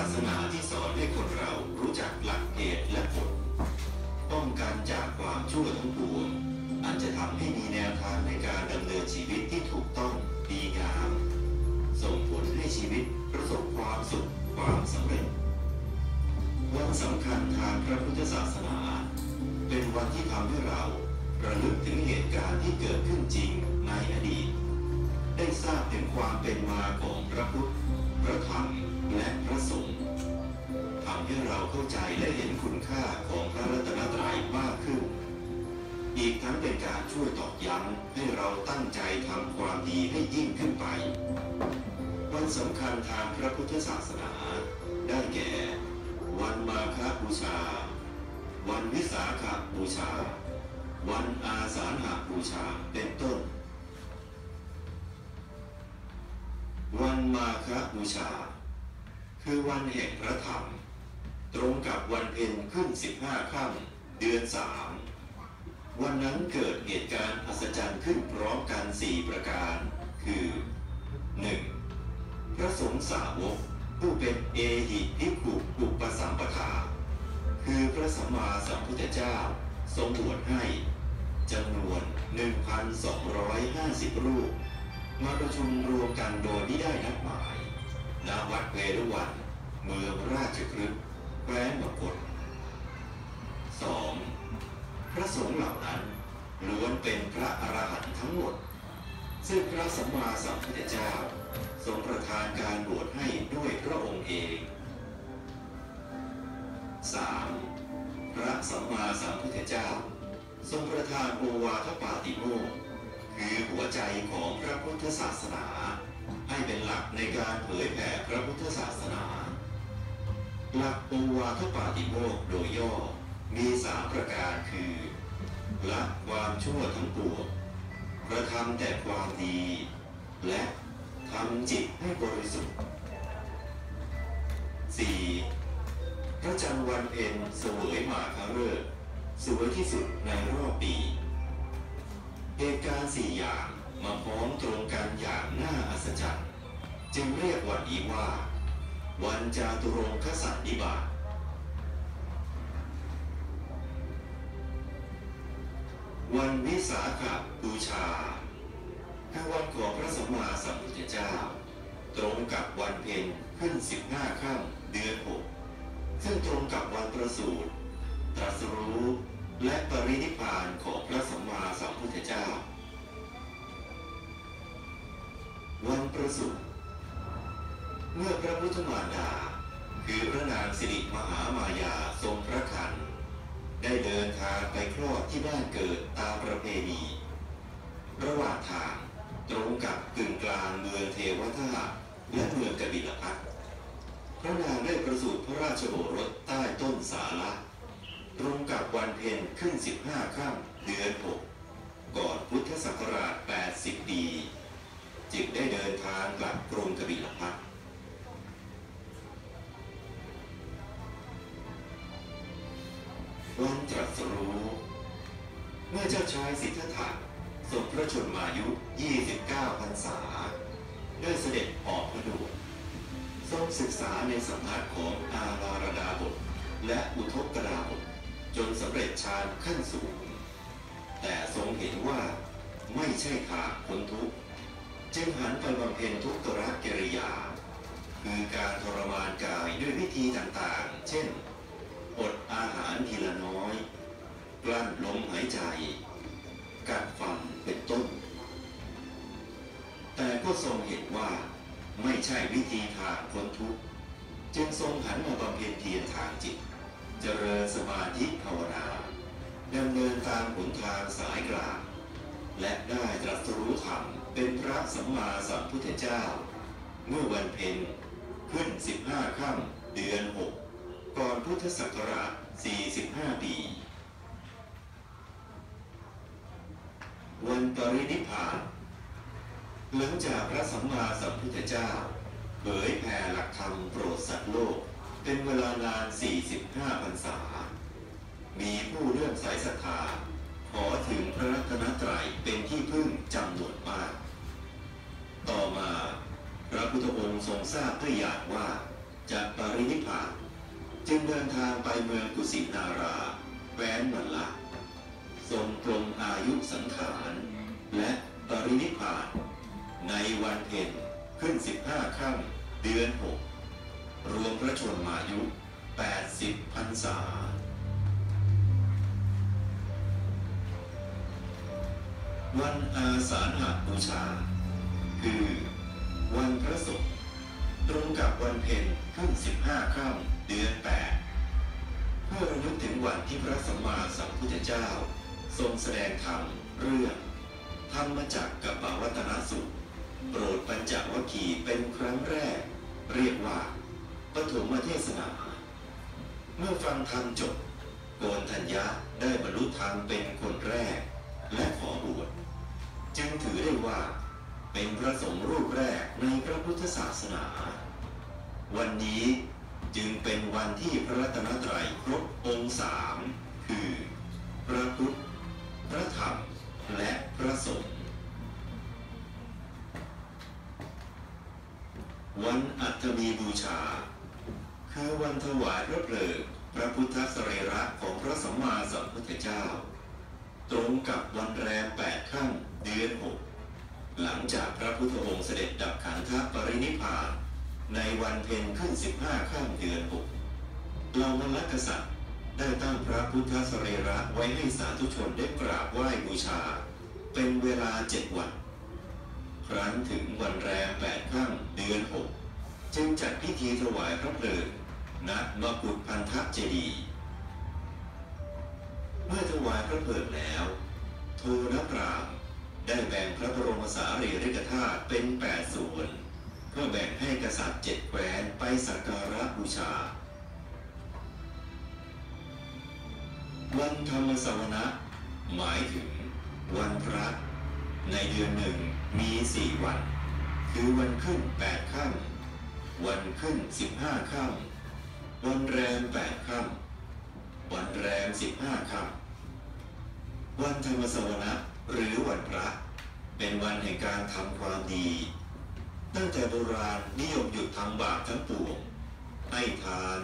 ศาสนาที่สอนให้คนเรารู้จักหลักเหตุและผลป้องกันจากความชั่วทั้งปวงอันจะทำให้มีแนวทางในการดำเนินชีวิตที่ถูกต้องดีงาม ส่งผลให้ชีวิตประสบความสุขความสำเร็จ วันสำคัญทางพระพุทธศาสนา เป็นวันที่ทำให้เราระลึกถึงเหตุการณ์ที่เกิดขึ้นจริงในอดีต ได้ทราบถึงความเป็นมาของพระพุทธพระธรรม และพระสงฆ์ทำให้เราเข้าใจและเห็นคุณค่าของพระรัตนตรัยมากขึ้น อีกทั้งเป็นการช่วยตอกย้ำให้เราตั้งใจทำความดีให้ยิ่งขึ้นไป วันสำคัญทางพระพุทธศาสนา ได้แก่ วันมาฆบูชา วันวิสาขบูชา วันอาสาฬหบูชาเป็นต้น วันมาฆบูชา คือวันแห่งพระธรรม ตรงกับวันเพ็ญขึ้นสิบห้าค่ำเดือนสามวันนั้นเกิดเหตุการณ์อัศจรรย์ขึ้นพร้อมกันสี่ประการ คือ 1. พระสงฆ์สาวก ผู้เป็นเอหิภิกขุอุปสัมปทาคือพระสัมมาสัมพุทธเจ้า ทรงบวชให้จำนวน 1,250 รูป มาประชุมรวมกันโดยไม่ได้นัดหมาย ณวัดเวรุวันเมืองราชคฤห์แคว้นมคต 2. พระสงฆ์เหล่านั้นล้วนเป็นพระอรหันต์ทั้งหมด ซึ่งพระสัมมาสัมพุทธเจ้าทรงประทานการบวชให้ด้วยพระองค์เอง 3. พระสัมมาสัมพุทธเจ้า ทรงประทานโอวาทปาติโมกคือหัวใจของพระพุทธศาสนา ให้เป็นหลักในการเผยแผ่พระพุทธศาสนา หลักโอวาทปาติโมกโดยย่อมีสามประการคือละความชั่วทั้งปวงกระทำแต่ความดี และทำจิตให้บริสุทธิ์ 4. พระจันทร์วันเพ็ญเสวยหมาคาฤกษ์สวยที่สุดในรอบปี เหตุการณ์สี่อย่าง มาพร้อมตรงกันอย่างน่าอัศจรรย์ จึงเรียกวันนี้ว่า วันจาตุรงคสันนิบาตวันวิสาขบูชาคือวันของพระสัมมาสัมพุทธเจ้า ตรงกับวันเพ็ญขึ้นสิบห้าค่ำเดือนหกซึ่งตรงกับวันประสูติตรัสรู้และปรินิพพานของพระสัมมาสัมพุทธเจ้า วันประสูติเมื่อพระพุทธมารดา คือพระนางสิริมหามายาทรงพระคัน ได้เดินทางไปคลอดที่บ้านเกิดตามประเพณี ระหว่างทางตรงกับกึ่งกลางเมืองเทวทาและเมืองกบิลพัทพระนางได้ประสูติพระราชโอรสใต้ต้นสาระตรงกับวันเพ็ญขึ้น 15 ค่ำเดือน 6 ก่อนพุทธศักราช 80 ปี จึงได้เดินทางกลับกรุงกบิลพัทวันตรัสรู้ เมื่อเจ้าชายสิทธัตถะทรงพระชนมายุ 29 พรรษา ได้เสด็จออกพระดวทรงศึกษาในสำนักของอาลารดาบท และอุทกกดาบท จนสำเร็จฌานขั้นสูง แต่ทรงเห็นว่าไม่ใช่ทางพ้นทุกข์ จึงหันไปบำเพ็ญทุกขระกิริยา คือการทรมานกายด้วยวิธีต่างๆ เช่น อดอาหารทีละน้อย กลั้นลมหายใจ กัดฟันเป็นต้น แต่ก็ทรงเห็นว่าไม่ใช่วิธีทางพ้นทุกข์จึงทรงหันมาบำเพ็ญเพียรทางจิต เจริญสมาธิภาวนาดำเนินตามหนทางสายกลาง และได้ตรัสรู้ธรรม เป็นพระสัมมาสัมพุทธเจ้า เมื่อวันเพ็ญขึ้น 15 ค่ำเดือน 6 ก่อนพุทธศักราช 45 ปี วันปรินิพพานหลังจากพระสัมมาสัมพุทธเจ้าเผยแผ่หลักธรรมโปรดสัตว์โลก เป็นเวลานาน 45 พรรษา มีผู้เลื่อมใสศรัทธาขอถึงพระรัตนตรัยเป็นที่พึ่งจำนวนมาก พระพุทธองค์ทรงทราบด้วยอยางว่าจะปรินิพพานจึงเดินทางไปเมืองกุสินาราแคว้นมัลละทรงปลงอายุสังขาร และปรินิพพาน ในวันเพ็ญขึ้น 15ค่ำเดือน 6 รวมพระชนมายุ 80พรรษาวันอาสาฬหบูชา คือ วันพระศุกร์ตรงกับวันเพ็ญขึ้น15ค่ำเดือน8เพื่อระลึกถึงวันที่พระสัมมาสัมพุทธเจ้า ทรงแสดงธรรมเรื่องธรรมจักกับปวัตนสุขโปรดปัญจวัคคีย์เป็นครั้งแรก เรียกว่าปฐมเทศนา เมื่อฟังธรรมจบโกนทัญญะได้บรรลุธรรมเป็นคนแรก และขอบวชจึงถือได้ว่า เป็นพระสงฆ์รูปแรกในพระพุทธศาสนา วันนี้จึงเป็นวันที่พระรัตนตรัยครบองค์สามคือ พระพุทธ พระธรรม และพระสงฆ์วันอัฐมีบูชา คือวันถวายพระเพลิงพระพุทธสรีระของพระสัมมาสัมพุทธเจ้า ตรงกับวันแรมแปดค่ำเดือนหก หลังจากพระพุทธองค์เสด็จดับขันธปรินิพพาน ในวันเพ็ญขึ้นสิบห้าค่ำเดือนหกเหล่ามลกษัตริย์ได้ตั้งพระพุทธสรีระไว้ให้สาธุชนได้กราบไหว้บูชา เป็นเวลาเจ็ดวัน ครั้นถึงวันแรมแปดค่ำเดือนหกจึงจัดพิธีถวายพระเพลิงณมกุฏพันธเจดีย์เมื่อถวายพระเพลิงแล้ว โทนพราม ได้แบ่งพระบรมสารีริกธาตุเป็นแปดส่วน เพื่อแบ่งให้กษัตริย์เจ็ดแคว้นไปสักการะบูชา วันธรรมสวนะหมายถึง วันพระในเดือนหนึ่งมีสี่วัน คือวันขึ้นแปดค่ำวันขึ้นสิบห้าค่ำวันแรมแปดค่ำวันแรมสิบห้าค่ำวันธรรมสวนะ หรือวันพระ เป็นวันแห่งการทำความดี ตั้งแต่โบราณนิยมหยุดทำบาปทั้งปวงให้ทาน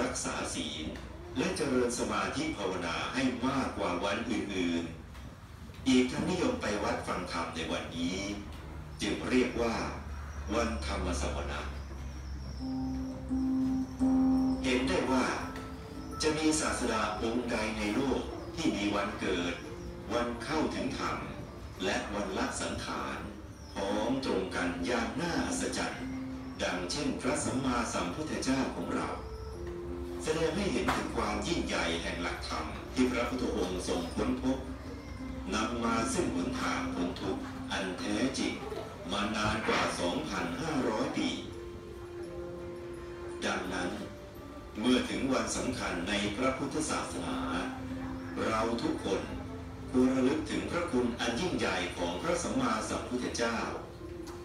รักษาศีล และเจริญสมาธิภาวนาให้มากกว่าวันอื่นๆ อีกทั้งนิยมไปวัดฟังธรรมในวันนี้ จึงเรียกว่า วันธรรมสวนะเห็นได้ว่าจะมีศาสดาองค์ใดในโลกที่มีวันเกิด วันเข้าถึงธรรม และวันละสังขารพร้อมตรงกันอย่างน่าอัศจรรย์ดังเช่นพระสัมมาสัมพุทธเจ้าของเรา แสดงให้เห็นถึงความยิ่งใหญ่แห่งหลักธรรมที่พระพุทธองค์ทรงค้นพบนำมาซึ่งหนทางพ้นทุกข์อันแท้จริงมานานกว่า 2,500 ปี ดังนั้น เมื่อถึงวันสำคัญในพระพุทธศาสนา เราทุกคน ควรระลึกถึงพระคุณอันยิ่งใหญ่ของพระสัมมาสัมพุทธเจ้า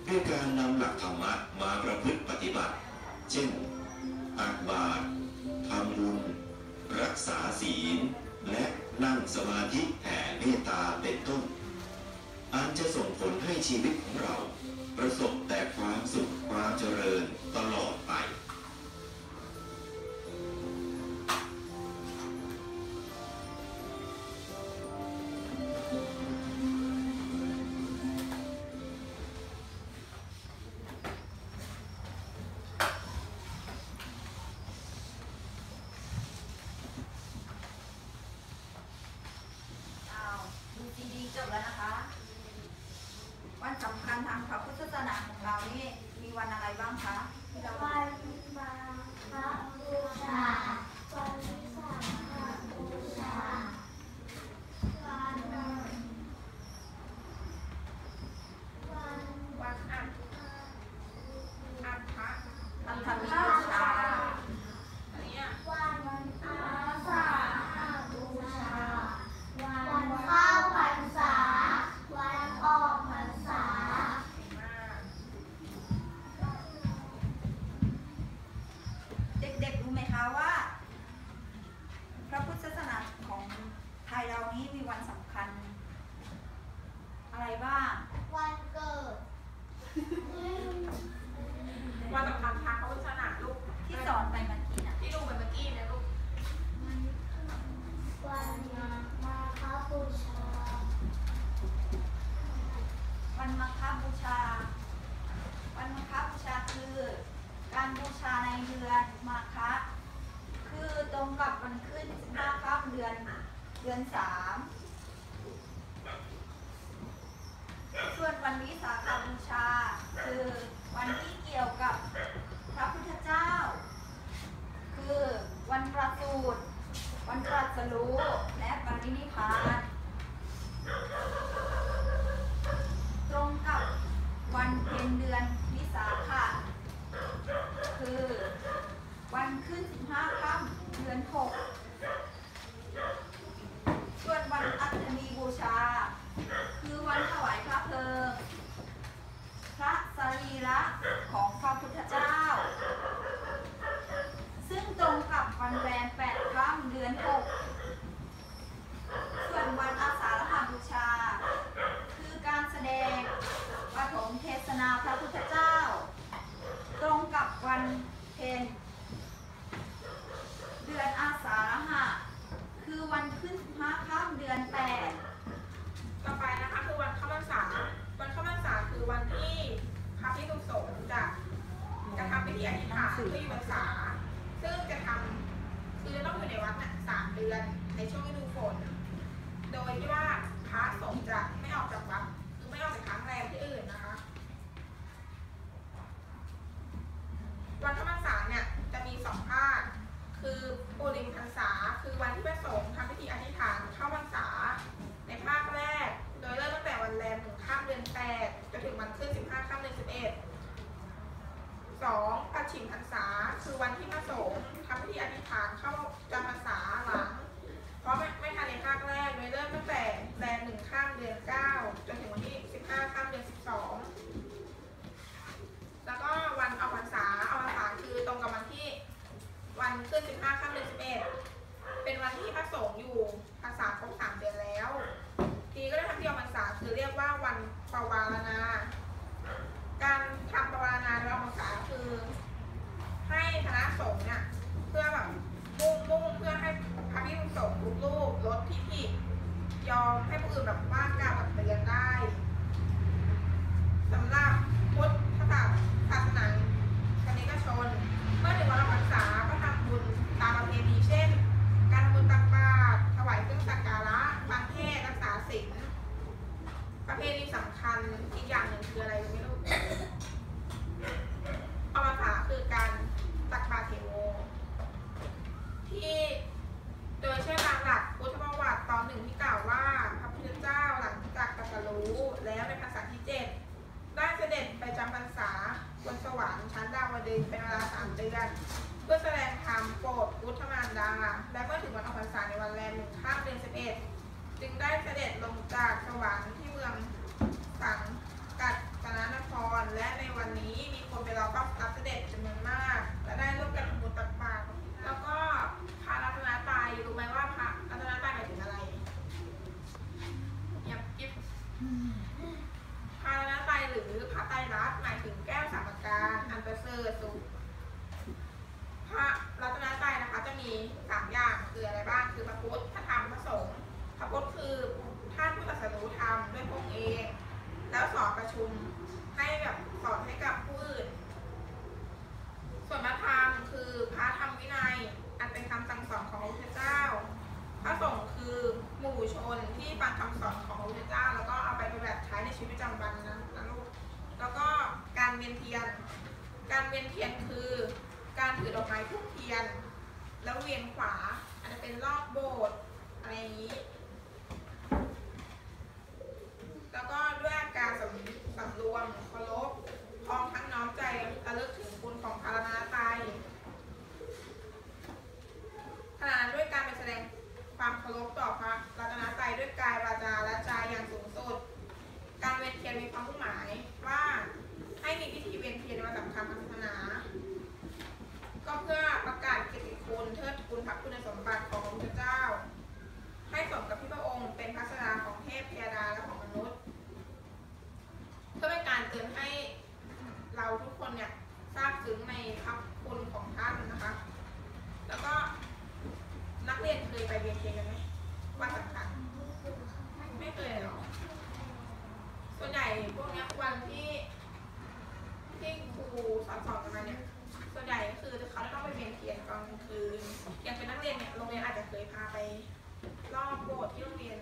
ด้วยการนำหลักธรรมะมาประพฤติปฏิบัติ เช่นตักบาตรทำบุญรักษาศีล และนั่งสมาธิแผ่เมตตาเป็นต้น อันจะส่งผลให้ชีวิตของเรา ประสบแต่ความสุขความเจริญตลอด Dân. cho phép mẫu dương đọc มีสามอย่างคืออะไรบ้างคือพระพุทธพระธรรมพระสงฆ์พระพุทธคือท่านผู้ตรัสรู้ธรรมด้วยพระองค์เอง แล้วสอนประชุมให้แบบสอนให้กับผู้อื่นส่วนพระธรรมคือพระธรรมวินัย อันเป็นคำสั่งสอนของพระพุทธเจ้า พระสงฆ์คือหมู่ชนที่ฟังคำสอนของพระพุทธเจ้า แล้วก็เอาไปปฏิบัติใช้ในชีวิตประจำวันนะนะลูกแล้วก็การเวียนเทียน การเวียนเทียนคือ การถือดอกไม้ทุกเทียน แล้วเวียนขวาอาจจะเป็นรอบโบสถ์อะไรอย่างนี้ แล้วก็ เตือนให้เราทุกคนเนี่ยทราบถึงในพระคุณของท่านนะคะ แล้วก็นักเรียนเคยไปเรียนเทกันไหมวันสำคัญไม่เคยหรอส่วนใหญ่พวกนี้วันที่ที่ครูสอนสอนกันมาเนี่ยส่วนใหญ่ก็คือเขาจะต้องไปเรียนเทียนนกลางคืนอย่างเป็นนักเรียนเนี่ยโรงเรียนอาจจะเคยพาไปรอบโบสถ์ที่โรงเรียน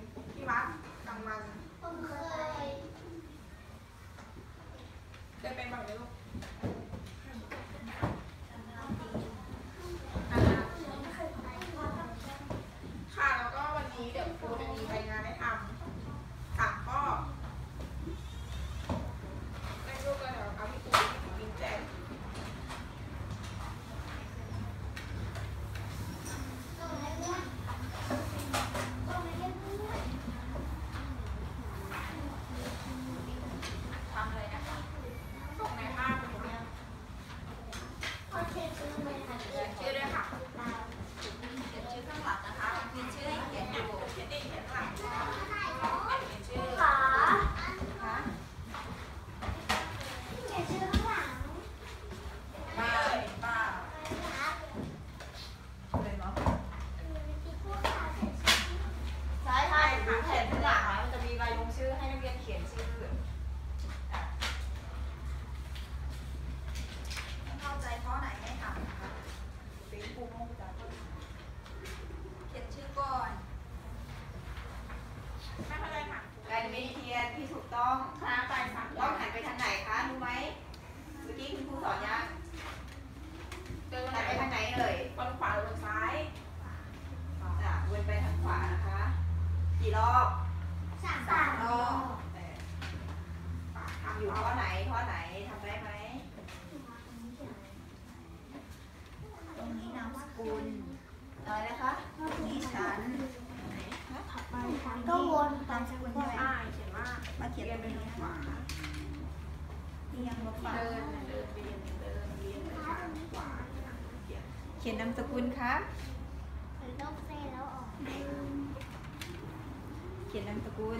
ยู่ข้อไหนข้อไหนทำได้ไหมตรงนี้นามสกุลอะไรนะคะนี่ฉันก็วนตามสกุลไปเขียนว่มาเขียนเป็นเรีขวาเรียงลาเดินเดินเดินเดินเรียงาเขียนนามสกุลคะต้เซแล้วออกเขียนนามสกุล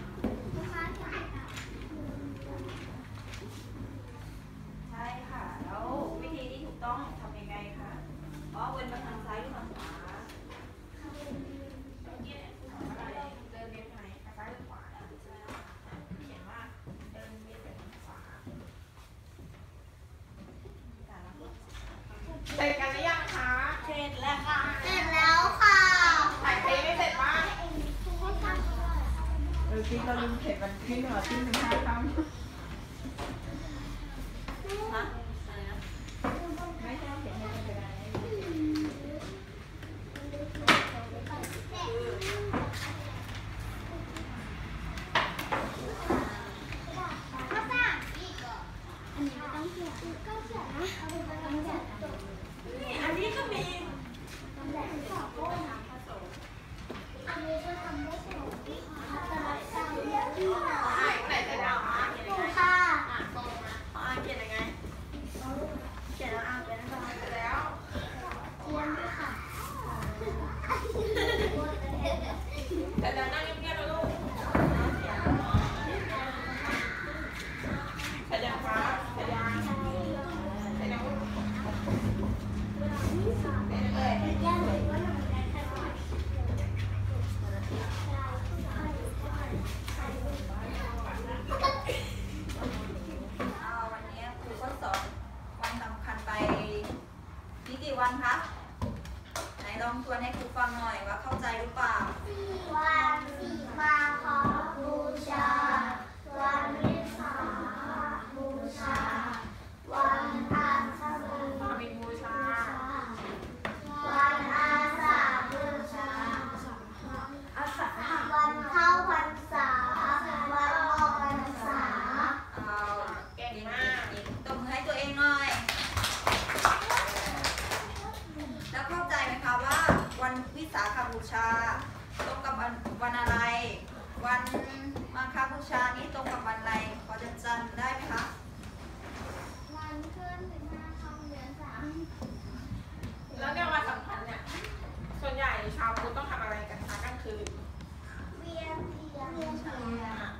khi tôi luôn thì mình khi mà khi mình hai không hả mấy cái thì hai cái này Anh biết có miệng. Thank you. วันวิสาขบูชา ตรงกับวันอะไร วันมาคาบูชานี้ตรงกับวันอะไรพอจะจำได้ไหมคะวันขึ้นสิบห้าค่ำเดือนสามแล้วเนี่ยวันสำคัญเนี่ยส่วนใหญ่ชาวพุทธต้องทำอะไรกันคะกลางคืนเวียนเทียน